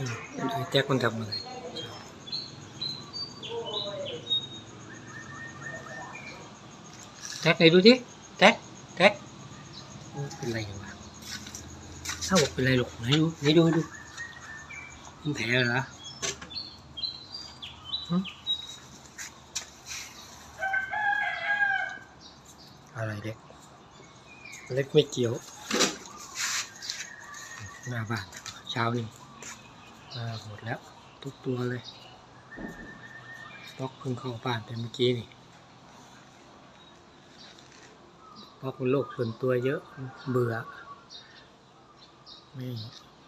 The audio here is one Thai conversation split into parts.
อืมไอ้แจ็คมันทำอะไรแจ็คไหนดูสิแจ็คแจ็คโอ้เป็นไรกั หมดแล้ว ทุกตัวเลยสต็อกเพิ่งเข้าป่านไปเมื่อกี้นี่เพราะคุณโลกส่วนตัวเยอะเบื่อ ไม่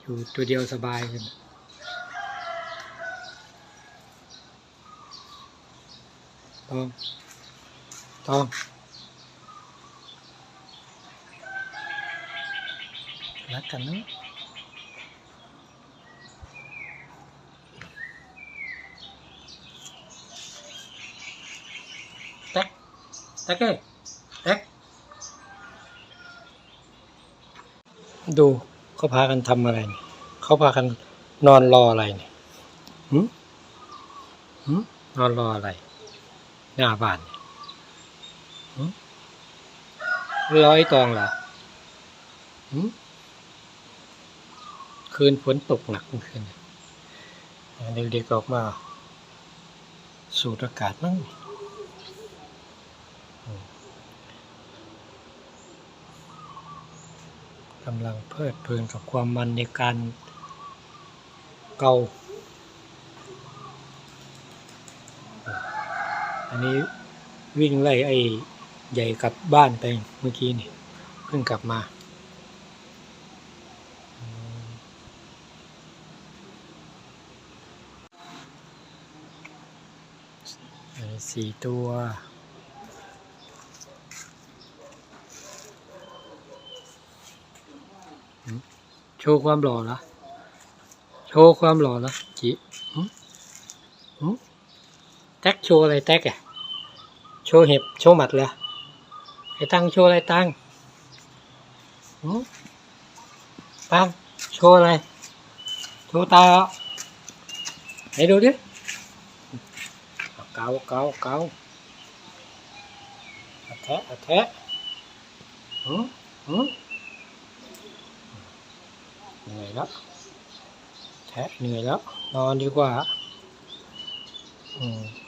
อยู่ตัวเดียวสบายเลยทองทองรักกันนะแท็ก แท็กเอ้แท็กดูเขาพากันทำอะไรเนี่ยเขาพากันนอนรออะไรเนี่ยหืมหืมนอนรออะไร หน้าบ้านเนี่ยหืมรอไอ้ตองเหรอหืมคืนฝนตกหนักเมื่อคืนเนี่ยเด็กๆออกมา สูดอากาศมั่งอืม กำลังเพลิดเพลินกับความมันในการเกาอันนี้วิ่งไล่ไอ้ใหญ่กลับบ้านไปเมื่อกี้นี่เพิ่งกลับมาอันนี้สี่ตัว โชว์ความหล่อเหรอโชว์ความหล่อเหรอจิหึหึแท็กโชว์อะไรแท็กอะโชว์เห็บโชว์หมัดเหรอไอ้ตังโชว์อะไรตังหึตังโชว์อะไรโชว์ตาเหรอไหนดูดิเกาเกาเกาแทะอาแทะหึหึ เหนื่อยแล้วแทะเหนื่อยแล้ว นอนดีกว่า อืม